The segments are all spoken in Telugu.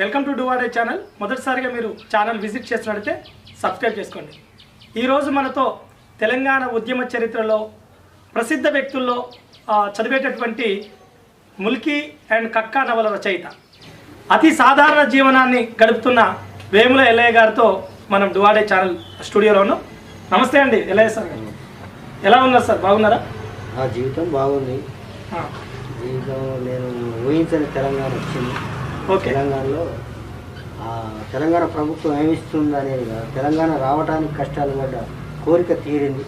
Welcome to డూవాడే channel. మొదటిసారిగా మీరు ఛానల్ విజిట్ చేసినట్లయితే సబ్స్క్రైబ్ చేసుకోండి. ఈరోజు మనతో తెలంగాణ ఉద్యమ చరిత్రలో ప్రసిద్ధ వ్యక్తుల్లో చదివేటటువంటి ముల్కీ అండ్ కక్కా నవల రచయిత. అతి సాధారణ జీవనాన్ని గడుపుతున్న వేముల ఎల్లయ్య గారితో మనం డువాడే ఛానల్ స్టూడియోలో ఉన్నాం. నమస్తే అండి ఎల్లయ్య సార్. ఎలా ఉన్నారు సార్? బాగున్నారా? నా జీవితం బాగుంది. జీవితం నేను ఊహించని తెలంగాణ వచ్చింది. తెలంగాణలో తెలంగాణ ప్రభుత్వం ఏమిస్తుంది అనేది. తెలంగాణ రావడానికి కష్టాలు పడ్డ కోరిక తీరింది.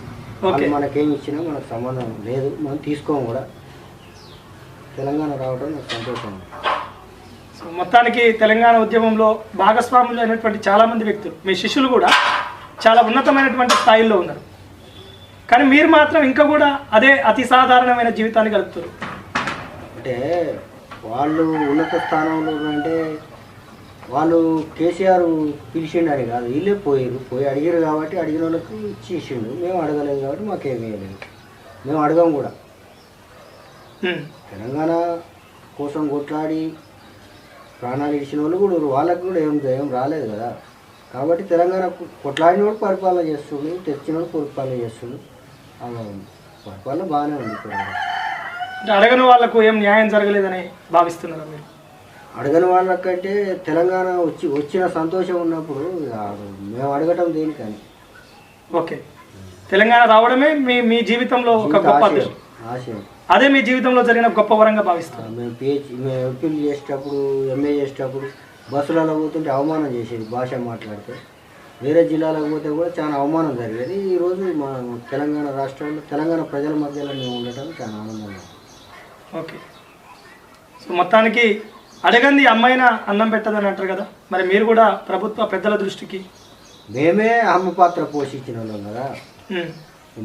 మనకేమి ఇచ్చినా మనకు సంబంధం లేదు. మనం తీసుకోము కూడా. తెలంగాణ రావడం నాకు సంతోషం. సో మొత్తానికి తెలంగాణ ఉద్యమంలో భాగస్వాములు అయినటువంటి చాలామంది వ్యక్తులు మీ శిష్యులు కూడా చాలా ఉన్నతమైనటువంటి స్థాయిలో ఉన్నారు. కానీ మీరు మాత్రం ఇంకా కూడా అదే అతి సాధారణమైన జీవితాన్ని గడుపుతారు. అంటే వాళ్ళు ఉన్నత స్థానంలో అంటే వాళ్ళు కేసీఆర్ పిలిచిండు అని కాదు. వీళ్ళే పోయారు పోయి అడిగారు కాబట్టి అడిగిన వాళ్ళకి ఇచ్చేసిండు మేము అడగలేదు కాబట్టి మాకేమీ లేదు మేము అడగం కూడా. తెలంగాణ కోసం కొట్లాడి ప్రాణాలు ఇచ్చిన వాళ్ళు కూడా. వాళ్ళకు కూడా ఏం ఏం రాలేదు కదా. కాబట్టి తెలంగాణ కొట్లాడినోడు పరిపాలన చేస్తుండు తెచ్చినోడు పరిపాలన చేస్తుండు అలా పరిపాలన బాగానే ఉంది ఇప్పుడు అంటే అడగని వాళ్ళకు ఏం న్యాయం జరగలేదని భావిస్తున్నారు మీరు? అడగని వాళ్ళకంటే తెలంగాణ వచ్చి వచ్చిన సంతోషం ఉన్నప్పుడు మేము అడగటం దేనికని ఓకే. తెలంగాణ రావడమే మీ మీ జీవితంలో ఒక గొప్ప ఆశయం అదృష్టం ఆశయం. అదే మీ జీవితంలో జరిగిన గొప్ప వరంగా భావిస్తారు? మేము పిహెచ్ మేము ఎంపీలు చేసేటప్పుడు ఎంఏ చేసేటప్పుడు బస్సులలో పోతుంటే అవమానం చేసేది భాష మాట్లాడితే. వేరే జిల్లాలకు పోతే కూడా చాలా అవమానం జరిగేది. ఈరోజు మా తెలంగాణ రాష్ట్రంలో తెలంగాణ ప్రజల మధ్యలో మేము ఉండటం చాలా ఆనందంగా ఉంది. ఓకే. సో మొత్తానికి అడగంది అమ్మాయిన అన్నం పెట్టదని అంటారు కదా మరి మీరు కూడా ప్రభుత్వ పెద్దల దృష్టికి? మేమే అమ్మ పాత్ర పోషించిన వాళ్ళం కదా.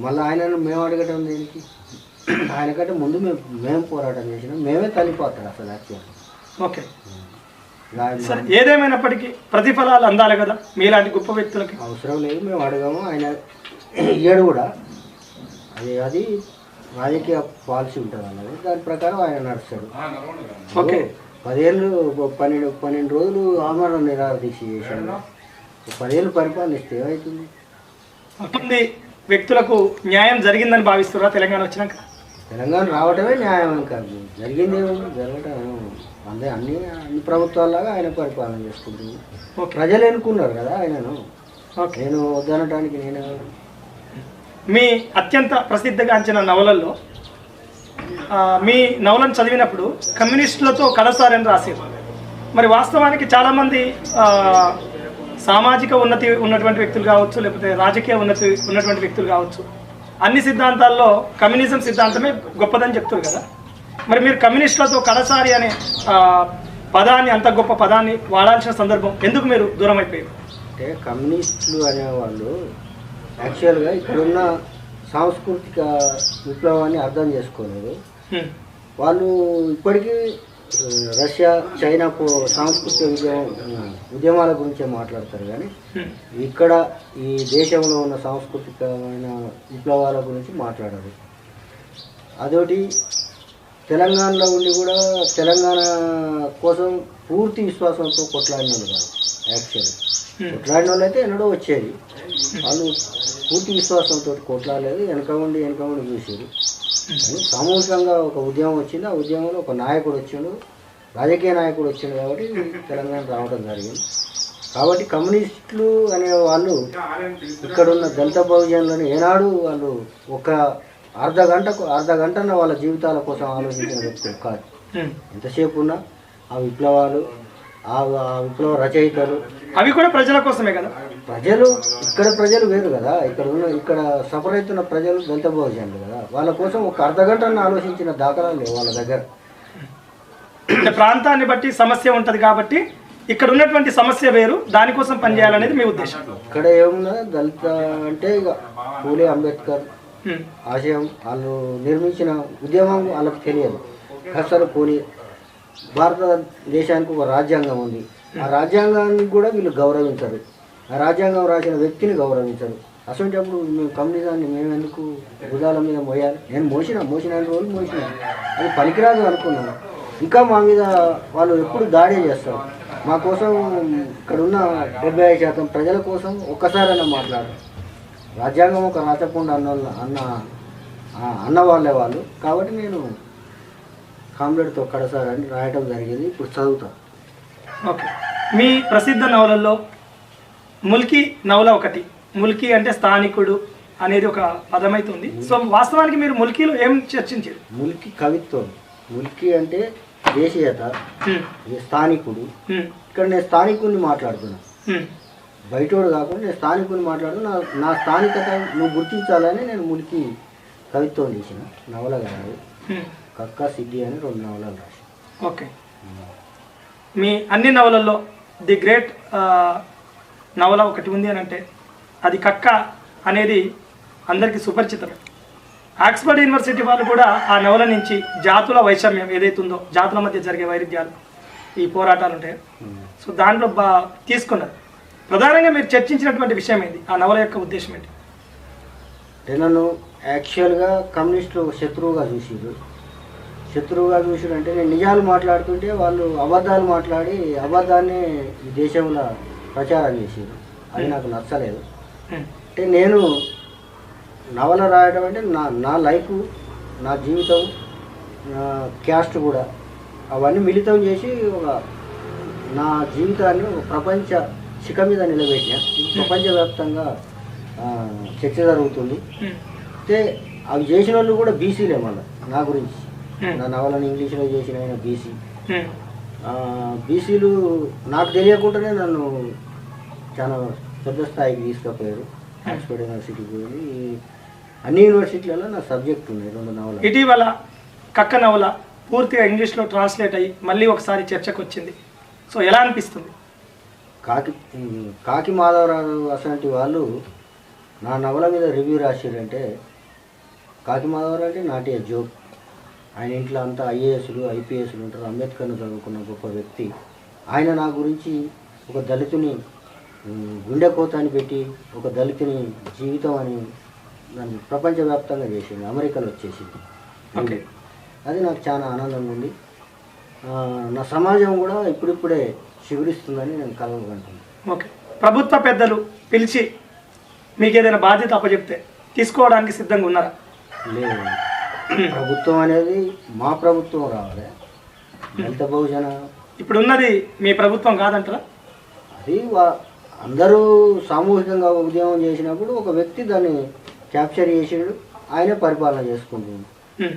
మళ్ళీ ఆయనను మేము అడగటం దేనికి? ఆయన కంటే ముందు మేము మేము పోరాటం చేసినాం. మేమే తల్లి పాత్ర అసలు యాక్చువల్ ఓకే. సరే ఏదేమైనప్పటికీ ప్రతిఫలాలు అందాలి కదా మీలాంటి గొప్ప వ్యక్తులకి? అవసరం లేదు మేము అడగాము. ఆయన ఇయ్యాడు కూడా. అది అది రాజకీయ పాలసీ ఉంటుంది అన్నది. దాని ప్రకారం ఆయన నడుస్తాడు. ఓకే. పదేళ్ళు పన్నెండు పన్నెండు రోజులు ఆమరణ నిరాహార దీక్ష చేశాడు పదేళ్ళు పరిపాలన ఇస్తే ఏమవుతుంది మొత్తంది వ్యక్తులకు న్యాయం జరిగిందని భావిస్తున్నారా తెలంగాణ వచ్చినాక? తెలంగాణ రావటమే న్యాయం ఇంకా జరిగింది జరగటం. అందే అన్ని అన్ని ప్రభుత్వాల్లాగా ఆయన పరిపాలన చేసుకుంటుంది. ఓకే. ప్రజలు ఎన్నుకున్నారు కదా ఆయనను. ఓకే. నేను వద్దనటానికి నేను మీ అత్యంత ప్రసిద్ధిగాంచిన నవలల్లో మీ నవలను చదివినప్పుడు కమ్యూనిస్టులతో కడసారని రాశారు. మరి వాస్తవానికి చాలామంది సామాజిక ఉన్నతి ఉన్నటువంటి వ్యక్తులు కావచ్చు లేకపోతే రాజకీయ ఉన్నతి ఉన్నటువంటి వ్యక్తులు కావచ్చు అన్ని సిద్ధాంతాల్లో కమ్యూనిజం సిద్ధాంతమే గొప్పదని చెప్తారు కదా. మరి మీరు కమ్యూనిస్టులతో కడసారి అనే పదాన్ని అంత గొప్ప పదాన్ని వాడాల్సిన సందర్భం ఎందుకు మీరు దూరం అయిపోయారు అంటే కమ్యూనిస్టులు అనేవాళ్ళు యాక్చువల్గా ఇక్కడున్న సాంస్కృతిక విప్లవాన్ని అర్థం చేసుకోలేదు. వాళ్ళు ఇప్పటికీ రష్యా చైనా సాంస్కృతిక ఉద్యమం ఉద్యమాల గురించే మాట్లాడతారు కానీ. ఇక్కడ ఈ దేశంలో ఉన్న సాంస్కృతికమైన విప్లవాల గురించి మాట్లాడరు అదొకటి తెలంగాణలో ఉండి కూడా తెలంగాణ కోసం పూర్తి విశ్వాసంతో కొట్లాడిన వాళ్ళు కాదు యాక్చువల్లీ. హ్మ్. కొట్లాడిన వాళ్ళు అయితే ఎన్నడో వచ్చేది. వాళ్ళు పూర్తి విశ్వాసంతో కొట్లాడలేదు వెనక ఉండి వెనక ఉండి చూసారు కానీ సామూహికంగా ఒక ఉద్యమం వచ్చింది. ఆ ఉద్యమంలో ఒక నాయకుడు వచ్చిండు. రాజకీయ నాయకుడు వచ్చిండు కాబట్టి తెలంగాణ రావడం జరిగింది. కాబట్టి కమ్యూనిస్టులు అనే వాళ్ళు ఇక్కడున్న దళిత బహుజనులను ఏనాడు వాళ్ళు ఒక అర్ధ గంటకు అర్ధ గంటన వాళ్ళ జీవితాల కోసం ఆలోచించిన వ్యక్తులు కాదు. ఎంతసేపు ఉన్నా ఆ విప్లవాలు ఆ విప్లవ రచయితలు. అవి కూడా ప్రజల కోసమే కదా? ప్రజలు ఇక్కడ ప్రజలు వేరు కదా. ఇక్కడ ఉన్న ఇక్కడ సఫర్ అవుతున్న ప్రజలు దళిత బహుజనులు కదా. వాళ్ళ కోసం ఒక అర్ధ గంటను ఆలోచించిన దాఖలాలు లేవు వాళ్ళ దగ్గర. ప్రాంతాన్ని బట్టి సమస్య ఉంటది కాబట్టి ఇక్కడ ఉన్నటువంటి సమస్య వేరు. దానికోసం పనిచేయాలనేది మీ ఉద్దేశం. ఇక్కడ ఏమున్నా దళిత అంటే ఇక పూలే అంబేద్కర్. ఆశయం వాళ్ళు నిర్మించిన ఉద్యమం వాళ్ళకి తెలియదు. అసలు పోనీ భారతదేశానికి ఒక రాజ్యాంగం ఉంది. ఆ రాజ్యాంగాన్ని కూడా వీళ్ళు గౌరవించరు. ఆ రాజ్యాంగం రాసిన వ్యక్తిని గౌరవించరు. అసలు మేము కమ్యూనిజాన్ని మేము ఎందుకు భుజాల మీద మోయాలి? నేను మోసిన మోసిన రోజులు మోసిన. అది పనికిరాదు అనుకున్నాను. ఇంకా మా మీద వాళ్ళు ఎప్పుడు దాడి చేస్తారు? మా కోసం ఇక్కడ ఉన్న డెబ్బై ఐదు శాతం ప్రజల కోసం ఒక్కసారైనా మాట్లాడు. రాజ్యాంగం ఒక రాచకుండా అన్న అన్న అన్న వాళ్ళే వాళ్ళు. కాబట్టి నేను కామ్రేడ్ తొక్కడసారి అని రాయటం జరిగింది. ఇప్పుడు చదువుతా. ఓకే. మీ ప్రసిద్ధ నవలల్లో ముల్కీ నవల ఒకటి. ముల్కీ అంటే స్థానికుడు అనేది ఒక పదమైతుంది. సో వాస్తవానికి మీరు ముల్కీలో ఏం చర్చించారు? ముల్కి కవిత్వం. ముల్కి అంటే దేశీయత. స్థానికుడు. ఇక్కడ నేను స్థానికుడిని మాట్లాడుతున్నా. హ్మ్. బయటోడు కాకుండా నేను స్థానికుడిని మాట్లాడు నా నా స్థానికత నువ్వు గుర్తించాలని నేను ములికి కవిత్వం చేసిన నవల కాదు. కక్క సిద్ధి అని రెండు నవలలు రాసి ఓకే. మీ అన్ని నవలల్లో ది గ్రేట్ నవల ఒకటి ఉంది అని అంటే అది కక్క అనేది అందరికీ సుపరిచితమే. ఆక్స్ఫర్డ్ యూనివర్సిటీ వాళ్ళు కూడా ఆ నవల నుంచి జాతుల వైషమ్యం ఏదైతే ఉందో జాతుల మధ్య జరిగే వైరుధ్యాలు ఈ పోరాటాలు ఉంటాయి సో దాంట్లో బా తీసుకున్నారు. ప్రధానంగా మీరు చర్చించినటువంటి విషయం ఏంటి? ఆ నవల యొక్క ఉద్దేశం ఏంటి? అంటే నన్ను యాక్చువల్గా కమ్యూనిస్టులు ఒక శత్రువుగా చూసిరు శత్రువుగా చూసిరు అంటే నేను నిజాలు మాట్లాడుతుంటే వాళ్ళు అబద్ధాలు మాట్లాడి అబద్ధాన్ని ఈ దేశంలో ప్రచారం చేసిరు అది నాకు నచ్చలేదు. అంటే నేను నవల రాయడం అంటే నా నా లైఫ్ నా జీవితం నా క్యాస్ట్ కూడా అవన్నీ మిళితం చేసి ఒక నా జీవితాన్ని ఒక ప్రపంచ శిఖ మీద నిలబెట్టిన ప్రపంచవ్యాప్తంగా ఆ, చర్చ జరుగుతుంది. హ్మ్. అయితే అవి చేసిన వాళ్ళు కూడా బీసీలే మళ్ళీ నా గురించి. హ్మ్. నా నవలను ఇంగ్లీష్లో చేసిన ఆయన బీసీ. బీసీలు నాకు తెలియకుండానే నన్ను చాలా పెద్ద స్థాయికి తీసుకుపోయారు. ఆక్స్ఫర్డ్ యూనివర్సిటీకి వెళ్ళి అన్ని యూనివర్సిటీలలో నా సబ్జెక్ట్ ఉన్నాయి రెండు నవల ఇటీవల కక్క నవల పూర్తిగా ఇంగ్లీష్లో ట్రాన్స్లేట్ అయ్యి మళ్ళీ ఒకసారి చర్చకు వచ్చింది సో ఎలా అనిపిస్తుంది? కాకి కాకి మాధవరావు అసంటి వాళ్ళు నా నవల మీద రివ్యూ రాసిరంటే కాకి మాధవరావు అంటే నాటి జోక్. ఆయన ఇంట్లో అంతా ఐఏఎస్లు ఐపీఎస్లు ఉంటారు. అంబేద్కర్ను చదువుకున్న గొప్ప వ్యక్తి. ఆయన నా గురించి ఒక దళితుని గుండె కోత అని పెట్టి ఒక దళితుని జీవితం అని దాన్ని ప్రపంచవ్యాప్తంగా చేసింది అమెరికాలో వచ్చేసింది ఓకే. అది నాకు చాలా ఆనందంగా ఉంది. నా సమాజం కూడా ఇప్పుడిప్పుడే చిగురిస్తుందని నేను కలవకుంటున్నాను ఓకే. ప్రభుత్వ పెద్దలు పిలిచి మీకు ఏదైనా బాధ్యత అప్పచెప్తే తీసుకోవడానికి సిద్ధంగా ఉన్నారా? లేదు. ప్రభుత్వం అనేది మా ప్రభుత్వం రావాలి దళిత బహుజన ఇప్పుడు ఉన్నది మీ ప్రభుత్వం కాదంటారా? అది వా అందరూ సామూహికంగా ఉద్యమం చేసినప్పుడు ఒక వ్యక్తి దాన్ని క్యాప్చర్ చేసిండు ఆయనే పరిపాలన చేసుకుంటుంది హ్మ్.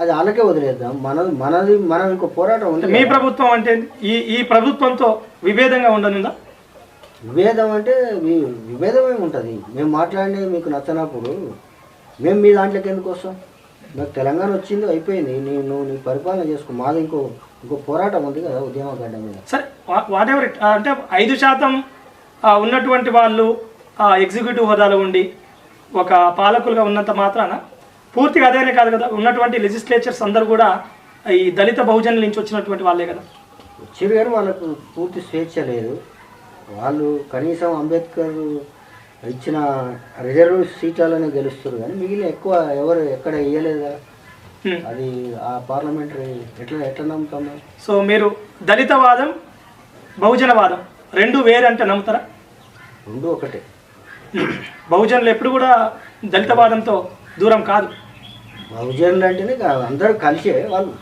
అది వాళ్ళకే వదిలేద్దాం. మనది మనది మనం ఇంకో పోరాటం ఉంది మీ. ప్రభుత్వం అంటే ఈ ఈ ప్రభుత్వంతో విభేదంగా ఉండనుందా? విభేదం అంటే వి- విభేదమే ఉంటుంది. మేము మాట్లాడినవి మీకు నచ్చనప్పుడు మేము మీ దాంట్లోకి ఎందుకు వస్తాం? నాకు తెలంగాణ వచ్చింది అయిపోయింది. నీ నువ్వు నీ పరిపాలన చేసుకో. మాది ఇంకో ఇంకో పోరాటం ఉంది కదా ఉద్యమ గడ్డ మీద. సరే వాట్ ఎవర్ అంటే ఐదు శాతం ఉన్నటువంటి వాళ్ళు ఎగ్జిక్యూటివ్ హోదాలో ఉండి ఒక పాలకులుగా ఉన్నంత మాత్రాన? పూర్తిగా అదేనే కాదు కదా ఉన్నటువంటి లెజిస్లేచర్స్ అందరూ కూడా ఈ దళిత బహుజనుల నుంచి వచ్చినటువంటి వాళ్ళే కదా వచ్చారు కానీ వాళ్ళకు పూర్తి స్వేచ్ఛ లేదు వాళ్ళు కనీసం అంబేద్కర్ ఇచ్చిన రిజర్వ్ సీట్లలోనే గెలుస్తారు కానీ మిగిలిన ఎక్కువ ఎవరు ఎక్కడ హ్మ్. అది ఆ పార్లమెంటరీ ఎట్లా ఎట్లా నమ్ముతాం మేము? సో మీరు దళితవాదం బహుజనవాదం రెండు వేరు అంటే నమ్ముతారా రెండు ఒకటే. బహుజనులు ఎప్పుడు కూడా దళితవాదంతో దూరం కాదు. బహుజనులు అంటేనే కా- అందరూ కలిసే వాళ్ళు.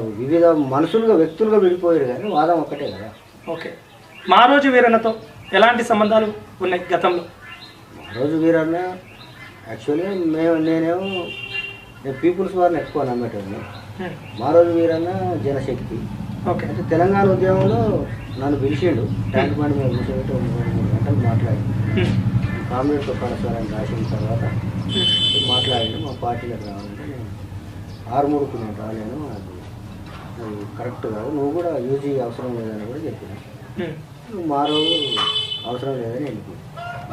వివిధ మనుషులుగా వ్యక్తులుగా విడిపోయారు కానీ వాదం ఒకటే కదా. ఓకే. మా రోజు వీరన్నతో ఎలాంటి సంబంధాలు ఉన్నాయి గతంలో? ఆ రోజు వీరన్న యాక్చువల్లీ మేము నేనేమో నేను పీపుల్స్ వారిని ఎక్కువ నమ్మేటోని హ్మ్. మా రోజు వీరన్న జనశక్తి. ఓకే. అయితే తెలంగాణ ఉద్యమంలో నన్ను పిలిచిండు. ట్యాంక్ బండి మీద కూర్చోబెట్టి గంటలు మాట్లాడి. హ్మ్. కామ్రేడ్తో కలసారని రాసిన తర్వాత హ్మ్. మాట్లాడి మా పార్టీలకు రావాలంటే నేను ఆరుమూడుకు నేను రాలేను అది అది కరెక్ట్ కాదు. నువ్వు కూడా యూజీ అవసరం లేదని కూడా చెప్పిన. నువ్వు మారో అవసరం లేదని వెళ్ళిపోయి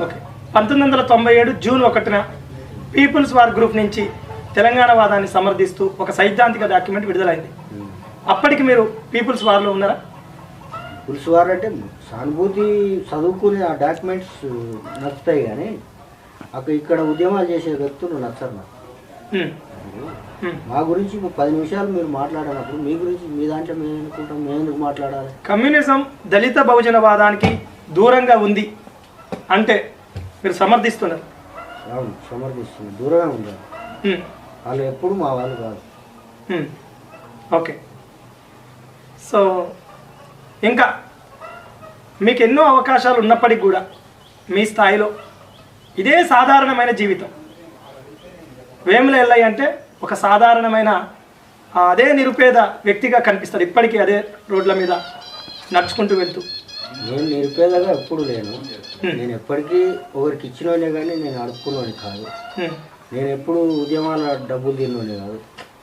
ఓకే. పంతొమ్మిది వందల తొంభై ఏడు జూన్ ఒకటిన పీపుల్స్ వార్ గ్రూప్ నుంచి తెలంగాణ వాదాన్ని సమర్థిస్తూ ఒక సైద్ధాంతిక డాక్యుమెంట్ విడుదలైంది. అప్పటికి మీరు పీపుల్స్ వార్లో ఉన్నారా? పులుసు వారు అంటే సానుభూతి చదువుకునే ఆ డాక్యుమెంట్స్ నచ్చుతాయి కానీ అక్కడ ఇక్కడ ఉద్యమాలు చేసే వ్యక్తులు నచ్చరు నాకు. మా గురించి పది నిమిషాలు మీరు మాట్లాడినప్పుడు మీ గురించి మీ దాంట్లో మేము అనుకుంటాం మేము ఎందుకు మాట్లాడాలి? కమ్యూనిజం దళిత బహుజనవాదానికి దూరంగా ఉంది అంటే మీరు సమర్థిస్తున్నారు. అవును సమర్థిస్తుంది దూరమే ఉండాలి. వాళ్ళు ఎప్పుడు మా వాళ్ళు కాదు. ఓకే. సో ఇంకా మీకు ఎన్నో అవకాశాలు ఉన్నప్పటికీ కూడా మీ స్థాయిలో ఇదే సాధారణమైన జీవితం. వేముల ఎల్లయ్య అంటే ఒక సాధారణమైన అదే నిరుపేద వ్యక్తిగా కనిపిస్తాడు ఇప్పటికీ అదే రోడ్ల మీద నడుచుకుంటూ వెళ్తూ. నేను నిరుపేదగా ఎప్పుడు లేను. నేను ఎప్పటికీ ఒకరికి ఇచ్చినోనే కానీ నేను అడుక్కున్నోని కాదు. నేను ఎప్పుడు ఉద్యమాల డబ్బులు తిన్నోనే కాదు.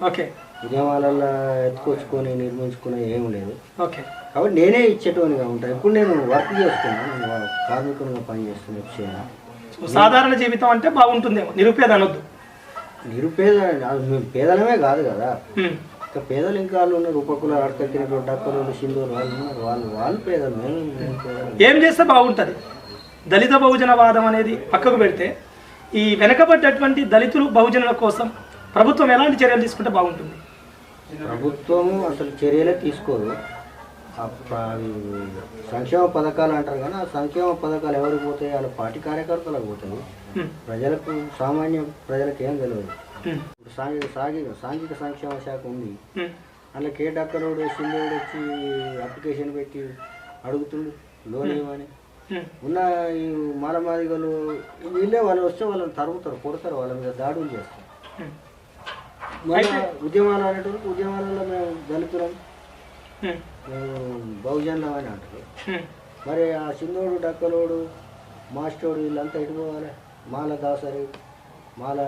ఓకే. ఉద్యమాలలో ఎత్తుకొచ్చుకొని నిర్మించుకునే ఏం లేదు. ఓకే. కాబట్టి నేనే ఇచ్చేటోనిగా ఉంటాను ఇప్పుడు నేను వర్క్ చేస్తున్నాను నేను కార్మికునిగా పని చేస్తున్నా సో సాధారణ జీవితం అంటే బాగుంటుందేమో. నిరుపేద అనొద్దు నిరుపేద మేము పేదలమే కాదు కదా. ఇంకా పేదలు ఇంకా వాళ్ళు ఉన్నారు ఉపకుల సింధూరు వాళ్ళు ఉన్నారు వాళ్ళు వాళ్ళు పేదలు. మేము ఏం చేస్తే బాగుంటుంది? దళిత బహుజనవాదం అనేది పక్కకు పెడితే ఈ వెనకబడ్డటువంటి దళితులు బహుజనుల కోసం ప్రభుత్వం ఎలాంటి చర్యలు తీసుకుంటే బాగుంటుంది? ప్రభుత్వము అసలు చర్యలే తీసుకోదు. అవి సంక్షేమ పథకాలు అంటారు కానీ ఆ సంక్షేమ పథకాలు ఎవరికి పోతాయి వాళ్ళ పార్టీ కార్యకర్తలకు పోతాయి. ప్రజలకు సామాన్య ప్రజలకు ఏం తెలియదు. ఇప్పుడు సాంఘిక సాంఘిక సాంఘిక సంక్షేమ శాఖ ఉంది. అందులో కే డాక్టరోడు సింధుడు వచ్చి అప్లికేషన్ పెట్టి అడుగుతుండు లోన్ ఇవ్వని. ఉన్న ఈ మాలమాదిగలు వీళ్ళే వాళ్ళు వస్తే వాళ్ళని తరుగుతారు కొడతారు వాళ్ళ మీద దాడులు చేస్తారు. మళ్ళీ ఉద్యమాలు అనేటప్పుడు ఉద్యమాలలో మేము దళితులం బహుజనులం అని అంటారు. మరి ఆ సింధోడు డక్కలోడు మాస్టోడు వీళ్ళంతా ఎటు పోవాలి? మాల దాసరి మాల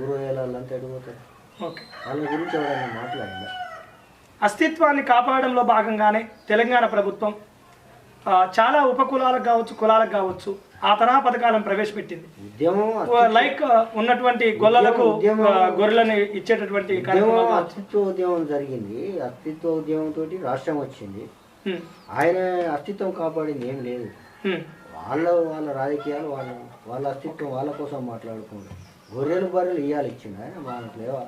గురువేల వాళ్ళంతా ఎటు పోతారు? ఓకే. వాళ్ళ గురించి ఎవరైనా మాట్లాడిందా? అస్తిత్వాన్ని కాపాడడంలో భాగంగానే తెలంగాణ ప్రభుత్వం చాలా ఉపకులాలకు కావచ్చు కులాలకు కావచ్చు ఆ తరహా పథకాలను ప్రవేశపెట్టింది. లైక్ ఉన్నటువంటి గొల్లలకు గొర్రెలను ఇచ్చేటటువంటి. అస్తిత్వ ఉద్యమం జరిగింది. అస్తిత్వ ఉద్యమం తోటి రాష్ట్రం వచ్చింది. ఆయన అస్తిత్వం కాపాడింది ఏం లేదు. వాళ్ళ వాళ్ళ రాజకీయాలు వాళ్ళ వాళ్ళ అస్తిత్వం వాళ్ళ కోసం మాట్లాడుకుంటారు గొర్రెలు బర్రెలు ఇయ్యాలి ఇచ్చిండు ఆయన వాళ్ళకి లేవా.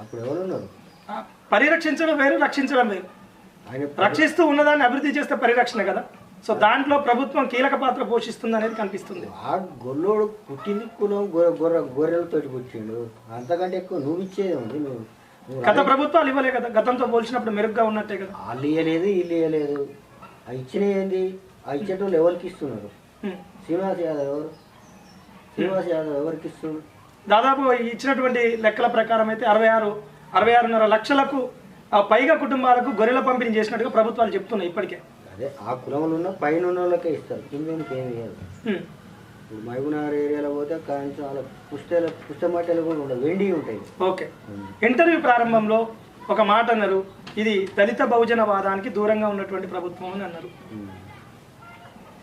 అప్పుడు ఎవరు ఉన్నారు? పరిరక్షించడం వేరు రక్షించడం వేరు. రక్షిస్తూ ఉన్నదాన్ని అభివృద్ధి చేస్తే పరిరక్షణ కదా. సో దాంట్లో ప్రభుత్వం కీలక పాత్ర పోషిస్తుంది అనేది కనిపిస్తుంది. ఆ గొల్లోడు పుట్టింది కులం గొర్రె గొర్రె గొర్రెలతోటి పుట్టిండు. అంతకంటే ఎక్కువ నువ్వు ఇచ్చేది ఉంది నువ్వు గత ప్రభుత్వాలు ఇవ్వలే కదా. గతంతో పోల్చినప్పుడు మెరుగ్గా ఉన్నట్టే కదా. వాళ్ళు ఇయ్యలేదు వీళ్ళు ఇయ్యలేదు. ఆ ఇచ్చిన ఏంది? ఆ ఇచ్చేటోళ్ళు ఎవరికి ఇస్తున్నారు? హ్మ్. శ్రీనివాస్ యాదవ్ ఎవరు? శ్రీనివాస్ యాదవ్ ఎవరికి ఇస్తున్నారు? దాదాపు ఇచ్చినటువంటి లెక్కల ప్రకారం అయితే అరవై ఆరు అరవై ఆరున్నర లక్షలకు ఆ, పైగా కుటుంబాలకు గొర్రెల పంపిణీ చేసినట్టుగా ప్రభుత్వాలు చెప్తున్నాయి ఇప్పటికే. అదే ఆ కులంలో ఉన్న పైన ఉన్న వాళ్ళకే ఇస్తారు. కింద ఏమి ఇవ్వరు హ్మ్. ఇప్పుడు మహబూబ్నగర్ ఏరియాలో పోతే వాళ్ళ పుస్తల పుస్తమట్టలు కూడా ఉండవు. వెండి ఉంటాయి. ఓకే. ఇంటర్వ్యూ ప్రారంభంలో ఒక మాట అన్నారు. ఇది దళిత బహుజనవాదానికి దూరంగా ఉన్నటువంటి ప్రభుత్వం అని అన్నారు.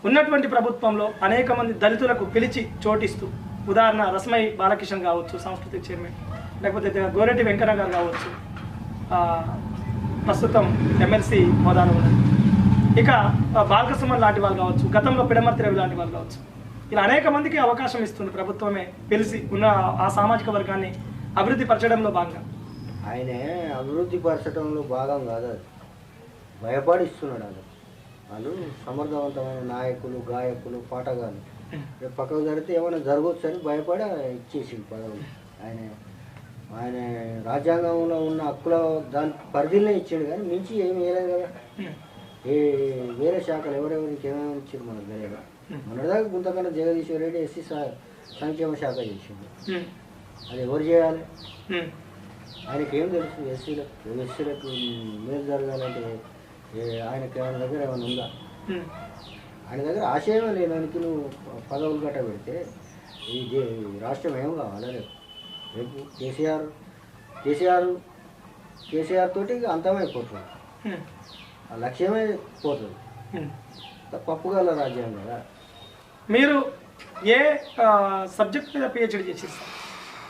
ఉన్నటువంటి ప్రభుత్వంలో అనేక మంది దళితులకు పిలిచి చోటిస్తూ ఉదాహరణ రస్మై బాలకిషన్ కావచ్చు సాంస్కృతిక చైర్మన్ లేకపోతే గోరెడ్డి వెంకన్న గారు కావచ్చు ప్రస్తుతం ఎమ్మెల్సీ హోదాలో ఉన్నారు ఇక బాలకసుమన్ లాంటి వాళ్ళు కావచ్చు గతంలో పిడమర్తి రవి లాంటి వాళ్ళు కావచ్చు ఇలా అనేక మందికి అవకాశం ఇస్తుంది ప్రభుత్వమే పిలిచి ఉన్న ఆ సామాజిక వర్గాన్ని అభివృద్ధి పరచడంలో భాగంగా. ఆయన అభివృద్ధి పరచడంలో భాగం కాదు అది. భయపడి ఇస్తున్నాడు వాళ్ళు సమర్థవంతమైన నాయకులు గాయకులు పాటగాళ్ళు. రేపు పక్కకు జరిగితే ఏమైనా జరగవచ్చు అని భయపడి ఇచ్చేసిండు పదవులు. ఆయన ఆయన రాజ్యాంగంలో ఉన్న హక్కుల దాని పరిధిలో ఇచ్చాడు కానీ మించి ఏమి వేయలేదు కదా. ఏ వేరే శాఖలు ఎవరెవరికి ఏమేమి ఇచ్చారు మనకు తెలియదు. మొన్నటిదాకా గుంతకన్నా జగదీశ్వర్ రెడ్డి ఎస్సీ సంక్షేమ శాఖ చేసిండు. ఉమ్, అది ఎవరు చేయాలి? ఆయనకి ఏం తెలుసు ఎస్సీలకు ఎస్సీలకు మేలు జరగాలంటే ఏ- ఆయనకి ఆయన దగ్గర ఏమైనా ఉందా? ఆయన దగ్గర ఆశయమే లేదానికి నువ్వు పదవులు గట్ట పెడితే ఈ రాష్ట్రం ఏం కావాలి రేపు? రేపు కేసీఆర్ కేసీఆర్ కేసీఆర్ తోటి అంతమైపోతుంది ఆ లక్ష్యమే పోతుంది. పప్పుగల రాజ్యం కదా. మీరు ఏ సబ్జెక్ట్ మీద పిహెచ్డి చేసేస్తారు?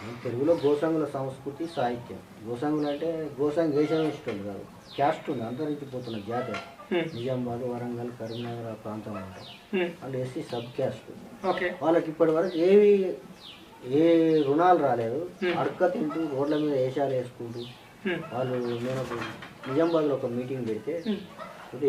నేను తెలుగులో గోసంగుల సంస్కృతి సాహిత్యం. గోసంగులు అంటే గోసంగ్ ఇష్టం కాదు. క్యాస్ట్ ఉంది అంతరించిపోతున్న జాతి నిజామాబాద్ వరంగల్ కరీంనగర్ ప్రాంతం ఉమ్, వాళ్ళు ఎస్సీ సబ్ క్యాస్ట్. ఓకే. వాళ్ళకి ఇప్పటి వరకు ఏవి ఏ రుణాలు రాలేదు. Hmm. అడక తింటూ రోడ్ల మీద వేషాలు వేసుకుంటూ వాళ్ళు నేను ఒక నిజామాబాద్లో ఒక మీటింగ్ పెడితే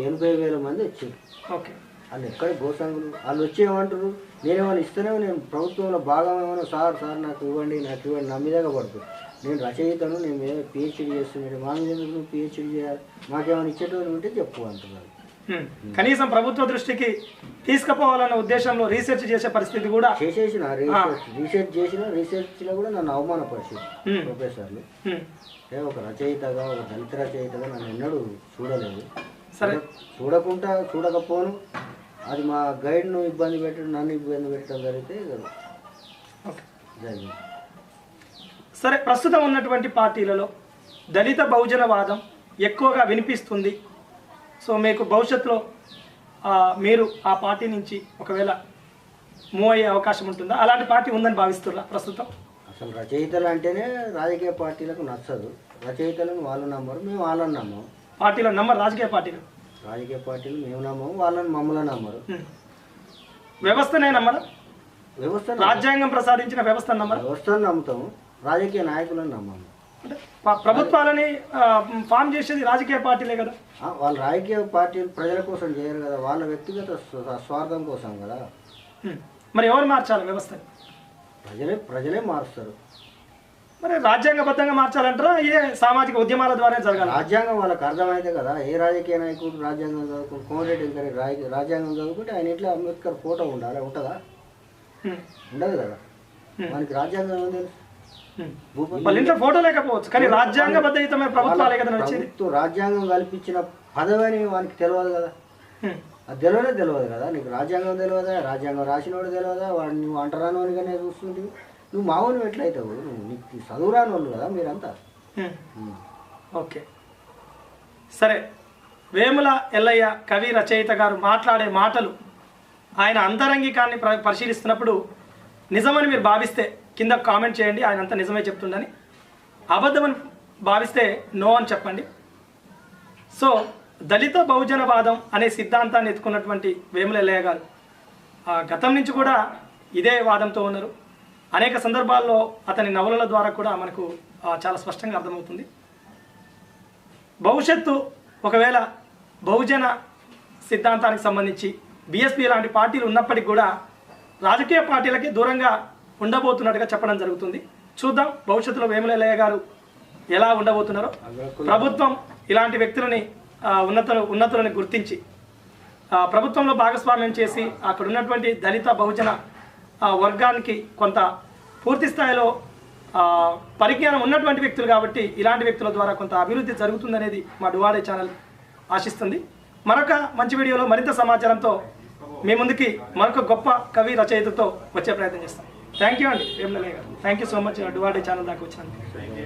ఎనభై వేల మంది వచ్చారు ఓకే. వాళ్ళు ఎక్కడ గోసంగులు? వాళ్ళు వచ్చి ఏమంటారు నేనేమైనా ఇస్తేనే నేను ప్రభుత్వంలో భాగం ఏమైనా? సార్ సార్ నాకు ఇవ్వండి నాకు ఇవ్వండి. నా మీదగా పడుతుంది. నేను రచయితను నేను మీద పిహెచ్డీ చేస్తున్నాడు మా మీద నువ్వు పిహెచ్డీ చేయాలి? మాకేమైనా ఇచ్చేటోళ్ళు ఉంటే చెప్పు అంటున్నారు. కనీసం ప్రభుత్వ దృష్టికి తీసుకుపోవాలన్న ఉద్దేశంలో రీసెర్చ్ చేసే పరిస్థితి కూడా చేసేసిన రీసెర్చ్ రీసెర్చ్ చేసిన రీసెర్చ్లో కూడా నన్ను అవమానపరిచారు ఉమ్, ప్రొఫెసర్లు. ఒక రచయితగా ఒక దళిత రచయితగా నన్ను ఎన్నడూ చూడలేదు. సరే. చూడకుండా చూడకపోను. అది మా గైడ్ను ఇబ్బంది పెట్టడం నన్ను ఇబ్బంది పెట్టడం జరిగితే జరిగింది. సరే ప్రస్తుతం ఉన్నటువంటి పార్టీలలో దళిత బహుజనవాదం ఎక్కువగా వినిపిస్తుంది. సో మీకు భవిష్యత్తులో మీరు ఆ పార్టీ నుంచి ఒకవేళ మూవ్ అయ్యే అవకాశం ఉంటుందా? అలాంటి పార్టీ ఉందని భావిస్తున్నా ప్రస్తుతం? అసలు రచయితలు అంటేనే రాజకీయ పార్టీలకు నచ్చదు. రచయితలను వాళ్ళు నమ్మరు మేము వాళ్ళని నమ్మము పార్టీలో నమ్మరు రాజకీయ పార్టీలు? రాజకీయ పార్టీలు మేము నమ్మము వాళ్ళని మమ్మల్ని నమ్మరు. వ్యవస్థనే నమ్మరా? వ్యవస్థ రాజ్యాంగం ప్రసాదించిన వ్యవస్థను నమ్మరా? వ్యవస్థను నమ్ముతాము రాజకీయ నాయకులను నమ్మము. ప్రభుత్వాలని ఫామ్ చేసేది రాజకీయ పార్టీలే కదా. వాళ్ళు రాజకీయ పార్టీలు ప్రజల కోసం చేయరు కదా వాళ్ళ వ్యక్తిగత స్వ- స్వార్థం కోసం కదా. మరి ఎవరు మార్చాలి వ్యవస్థని ప్రజలే ప్రజలే మారుస్తారు. మరి రాజ్యాంగబద్ధంగా మార్చాలంటారా? ఏ సామాజిక ఉద్యమాల ద్వారా జరగాలి. రాజ్యాంగం వాళ్ళకి అర్థమైతే కదా ఏ రాజకీయ నాయకుడు రాజ్యాంగం చదువుకుంటే కోమరెడ్డి వెంకరెడ్డి రాజ రాజ్యాంగం చదువుకుంటే ఆయన ఇంట్లో అంబేద్కర్ ఫోటో ఉండాలి ఉంటుందా. ఉండదు కదా. మనకి రాజ్యాంగం తెలుసు? వాళ్ళ ఇంట్లో ఫోటో లేకపోవచ్చు కానీ రాజ్యాంగబద్ధమైన ప్రభుత్వాలే కదా వచ్చేది. రాజ్యాంగం కల్పించిన పదవి అని వానికి తెలియదు కదా. అది తెలియనే తెలియదు కదా. నీకు రాజ్యాంగం తెలియదా? రాజ్యాంగం రాసినోడు తెలియదా? వాడు నువ్వు అంటరాని వానిగానే చూస్తుంటివి నువ్వు మామూలు ఎట్లయితావు? నువ్వు నీకు చదువురాని వాళ్ళు కదా మీరంతా. ఓకే. సరే వేముల ఎల్లయ్య కవి రచయిత గారు మాట్లాడే మాటలు ఆయన అంతరంగికాన్ని ప్ర- పరిశీలిస్తున్నప్పుడు నిజమని మీరు భావిస్తే కింద కామెంట్ చేయండి ఆయన అంతా నిజమే చెప్తుండని. అబద్ధమని భావిస్తే నో అని చెప్పండి. సో దళిత బహుజనవాదం అనే సిద్ధాంతాన్ని ఎత్తుకున్నటువంటి వేముల ఎల్లయ్య గారు గతం నుంచి కూడా ఇదే వాదంతో ఉన్నారు. అనేక సందర్భాల్లో అతని నవలల ద్వారా కూడా మనకు చాలా స్పష్టంగా అర్థమవుతుంది. భవిష్యత్తు ఒకవేళ బహుజన సిద్ధాంతానికి సంబంధించి బీఎస్పీ లాంటి పార్టీలు ఉన్నప్పటికీ కూడా రాజకీయ పార్టీలకి దూరంగా ఉండబోతున్నట్టుగా చెప్పడం జరుగుతుంది. చూద్దాం భవిష్యత్తులో వేములయ్య గారు ఎలా ఉండబోతున్నారో. ప్రభుత్వం ఇలాంటి వ్యక్తులని ఆ, ఉన్నతులు ఉన్నతులని గుర్తించి ప్రభుత్వంలో భాగస్వామ్యం చేసి అక్కడ ఉన్నటువంటి దళిత బహుజన ఆ, వర్గానికి కొంత పూర్తి స్థాయిలో పరిజ్ఞానం ఉన్నటువంటి వ్యక్తులు కాబట్టి ఇలాంటి వ్యక్తుల ద్వారా కొంత అభివృద్ధి జరుగుతుందనేది మా డువాడే ఛానల్ ఆశిస్తుంది. మరొక మంచి వీడియోలో మరింత సమాచారంతో మీ ముందుకి మరొక గొప్ప కవి రచయితతో వచ్చే ప్రయత్నం చేస్తాం. థ్యాంక్ యూ అండి. ఏం లేదు థ్యాంక్ యూ సో మచ్ డువాడే ఛానల్ దాకా వచ్చినందుకు. Thank you